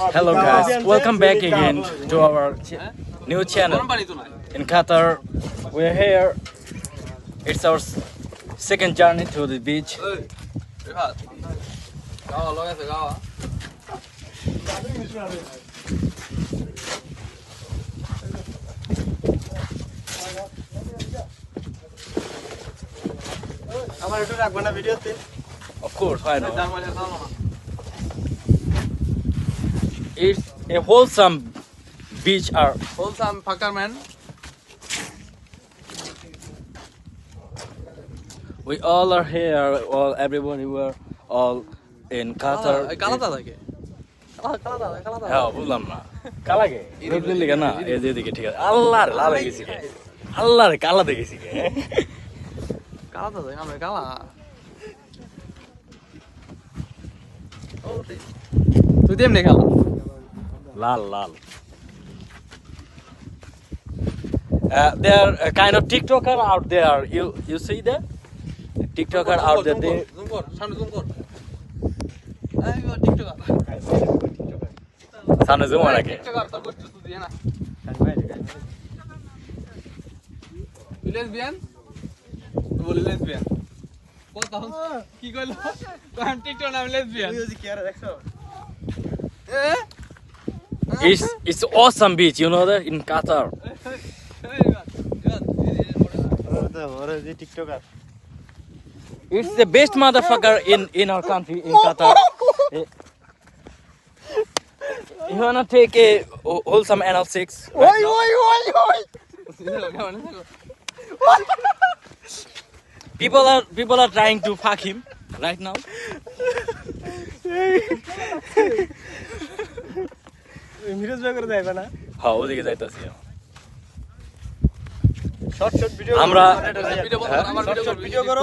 Hello guys, welcome back again to our ch new channel in Qatar. We're here. It's our second journey to the beach. Of course, why not? It's a wholesome beach. Are Wholesome fucker man. we all are here? All everybody were all in Qatar. কালাদা থাকে কালাদা কালাদা হ্যাঁ বুঝলাম না কালাকে রোদ্রের লিগে না এই যে এদিকে ঠিক আছে আল্লাহ রে লাল গেছি আল্লাহ রে কালা দেখেছি কে কালাদা থাকে আমরা কালা তুই তেমনি কালা লাল লাল। Uh, there are a kind of TikToker out there. You you see that? TikToker out there. They, zoom কর সামনে জুম কর এই টিকটকার সামনে জুম রাখে টিকটকার তোর করতে তুই দিয়ে না। তুই লেসবিয়ান তুই বলি লেসবিয়ান কথা কি কইলো? আমি টিকটক নাম লেসবিয়ান কি আর দেখছ? এ? It's it's awesome beach, you know that in Qatar. It's the best motherfucker in in our country in Qatar. You wanna take a wholesome anal sex? Right oi, oi, oi, people are people are trying to fuck him right now. Miraj ভাই করে দেবে না? হ্যাঁ ওদিকে যাইতাছি short short video আমরা video করো।